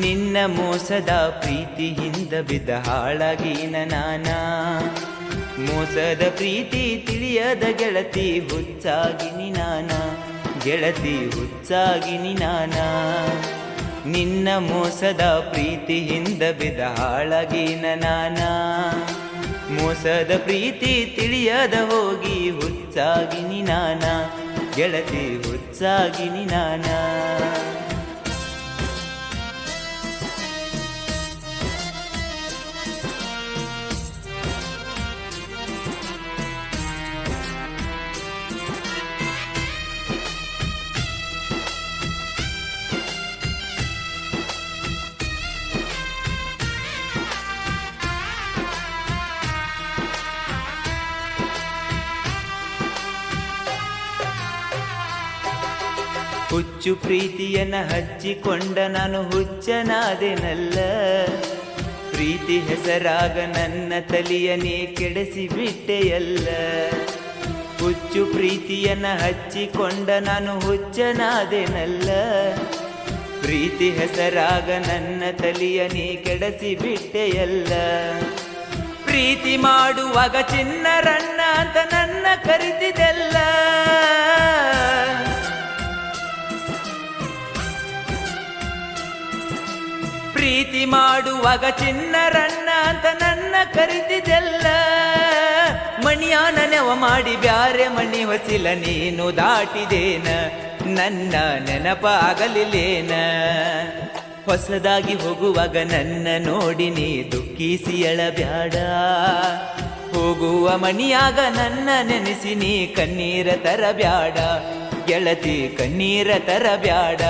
ನಿನ್ನ ಮೋಸದ ಪ್ರೀತಿಯಿಂದ ಬಿದ್ದ ಹಾಳಾಗಿ ನಾನಾ. ಮೋಸದ ಪ್ರೀತಿ ತಿಳಿಯದ ಗೆಳತಿ ಹುಚ್ಚಾಗಿನಿ ನಾನ. ಗೆಳತಿ ಹುಚ್ಚಾಗಿನಿ ನಾನ. ನಿನ್ನ ಮೋಸದ ಪ್ರೀತಿಯಿಂದ ಬಿದ್ದ ಹಾಳಾಗಿ ನಾನ. ಮೋಸದ ಪ್ರೀತಿ ತಿಳಿಯದ ಹೋಗಿ ಹುಚ್ಚಾಗಿನಿ ನಾನ. ಗೆಳತಿ ಹುಚ್ಚಾಗಿನಿ ನಾನಾ. ಹುಚ್ಚು ಪ್ರೀತಿಯನ್ನ ಹಚ್ಚಿಕೊಂಡ ನಾನು ಹುಚ್ಚನಾದೆನಲ್ಲ. ಪ್ರೀತಿ ಹೆಸರಾಗ ನನ್ನ ತಲಿಯನೇ ಕೆಡಿಸಿ ಬಿಟ್ಟೆಯಲ್ಲ. ಹುಚ್ಚು ಪ್ರೀತಿಯನ್ನ ಹಚ್ಚಿಕೊಂಡ ನಾನು ಹುಚ್ಚನಾದೆನಲ್ಲ. ಪ್ರೀತಿ ಹೆಸರಾಗ ನನ್ನ ತಲಿಯ ನೀ ಕೆಡಿಸಿ ಬಿಟ್ಟೆಯಲ್ಲ. ಪ್ರೀತಿ ಮಾಡುವಾಗ ಚಿನ್ನರಣ್ಣ ಅಂತ ನನ್ನ ಕರಿತಿದೆಲ್ಲ ಪ್ರೀತಿ ಮಾಡುವಾಗ ಚಿನ್ನರನ್ನ ಅಂತ ನನ್ನ ಕರಿತಿದೆಲ್ಲ ಮಣಿಯ ನೆವ ಮಾಡಿ ಬ್ಯಾರೆ ಮಣಿ ಹೊಸಿಲ ನೀನು ದಾಟಿದೇನ. ನನ್ನ ನೆನಪಾಗಲಿಲ್ಲೇನ. ಹೊಸದಾಗಿ ಹೋಗುವಾಗ ನನ್ನ ನೋಡಿ ನೀ ದುಃಖಿಸಿ ಎಳಬ್ಯಾಡ. ಹೋಗುವ ಮಣಿಯಾಗ ನನ್ನ ನೆನೆಸಿ ನೀ ಕಣ್ಣೀರ ತರಬ್ಯಾಡ. ಗೆಳತಿ ಕಣ್ಣೀರ ತರಬ್ಯಾಡ.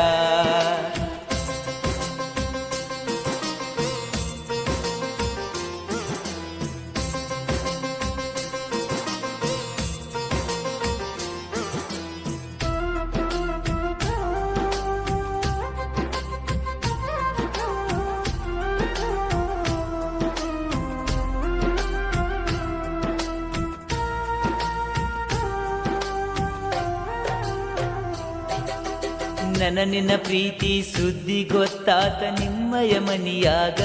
ನನ್ನ ನಿನ್ನ ಪ್ರೀತಿ ಸುದ್ದಿ ಗೊತ್ತಾತ ನಿಮ್ಮಯ ಮನಿಯಾಗ.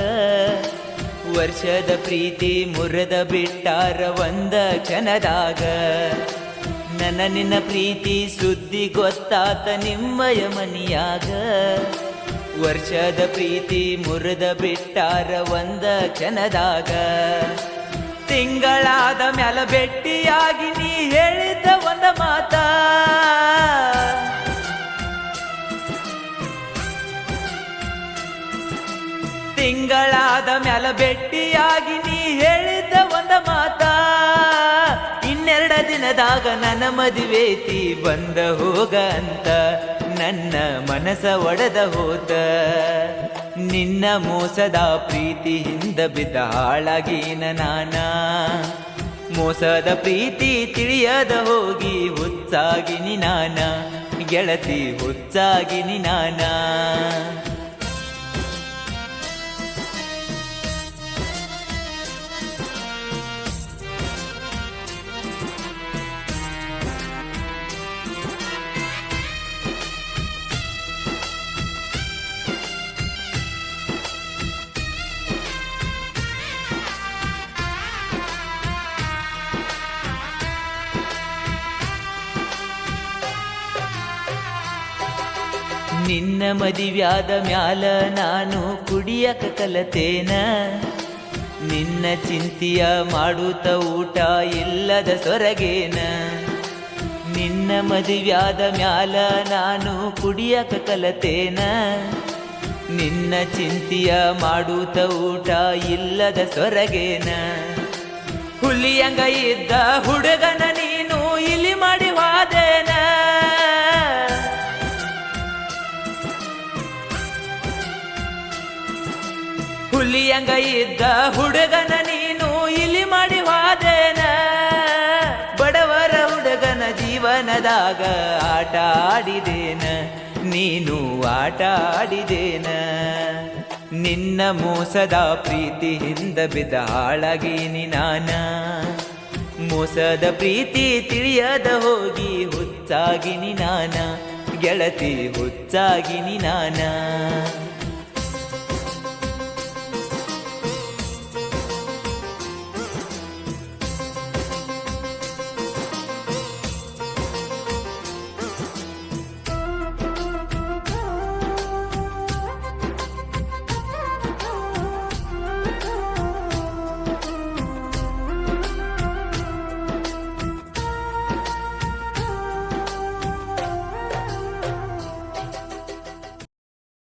ವರ್ಷದ ಪ್ರೀತಿ ಮುರದ ಬಿಟ್ಟಾರ ಒಂದ ಕ್ಷಣದಾಗ. ನನ್ನ ನಿನ್ನ ಪ್ರೀತಿ ಸುದ್ದಿ ಗೊತ್ತಾತ ನಿಮ್ಮಯ ಮನಿಯಾಗ. ವರ್ಷದ ಪ್ರೀತಿ ಮುರದ ಬಿಟ್ಟಾರ ಒಂದ ಕ್ಷಣದಾಗ. ತಿಂಗಳಾದ ಮ್ಯಾಲ ಭೆಟ್ಟಿಯಾಗಿ ನೀ ಹೇಳಿದ ದಿನದಾಗ ನನ್ನ ಮದುವೇತಿ ಬಂದ ಹೋಗ ಅಂತ ನನ್ನ ಮನಸ ಒಡೆದ ಹೋತ. ನಿನ್ನ ಮೋಸದ ಪ್ರೀತಿಯಿಂದ ಬಿದ್ದ ಹಾಳಾಗಿನ ನಾನ. ಮೋಸದ ಪ್ರೀತಿ ತಿಳಿಯದ ಹೋಗಿ ಹುಚ್ಚಾಗಿನಿ ನಾನ. ಗೆಳತಿ ಹುಚ್ಚಾಗಿನಿ ನಾನಾ. ನಿನ್ನ ಮದಿವ್ಯಾದ ಮ್ಯಾಲ ನಾನು ಕುಡಿಯಕ ಕಲತೇನ? ನಿನ್ನ ಚಿಂತಿಯ ಮಾಡುತ್ತ ಊಟ ಇಲ್ಲದ ಸೊರಗೇನ ನಿನ್ನ ಮದುವ್ಯಾದ ಮ್ಯಾಲ ನಾನು ಕುಡಿಯಕ ಕಲತೇನ? ನಿನ್ನ ಚಿಂತಿಯ ಮಾಡುತ್ತ ಊಟ ಇಲ್ಲದ ಸೊರಗೇನ ಹುಲಿಯಂಗ ಇದ್ದ ಹುಡುಗನ ಹುಲಿಯಂಗ ಇದ್ದ ಹುಡುಗನ ನೀನು ಇಲ್ಲಿ ಮಾಡಿ ವಾದೇನ. ಬಡವರ ಹುಡುಗನ ಜೀವನದಾಗ ಆಟ ಆಡಿದೇನ. ನೀನು ಆಟ ಆಡಿದೇನ. ನಿನ್ನ ಮೋಸದ ಪ್ರೀತಿಯಿಂದ ಬಿದ್ದ ಹಾಳಾಗೀನಿ ನಾನ. ಮೋಸದ ಪ್ರೀತಿ ತಿಳಿಯದ ಹೋಗಿ ಹುಚ್ಚಾಗಿನಿ ನಾನ. ಗೆಳತಿ ಹುಚ್ಚಾಗಿನಿ ನಾನ.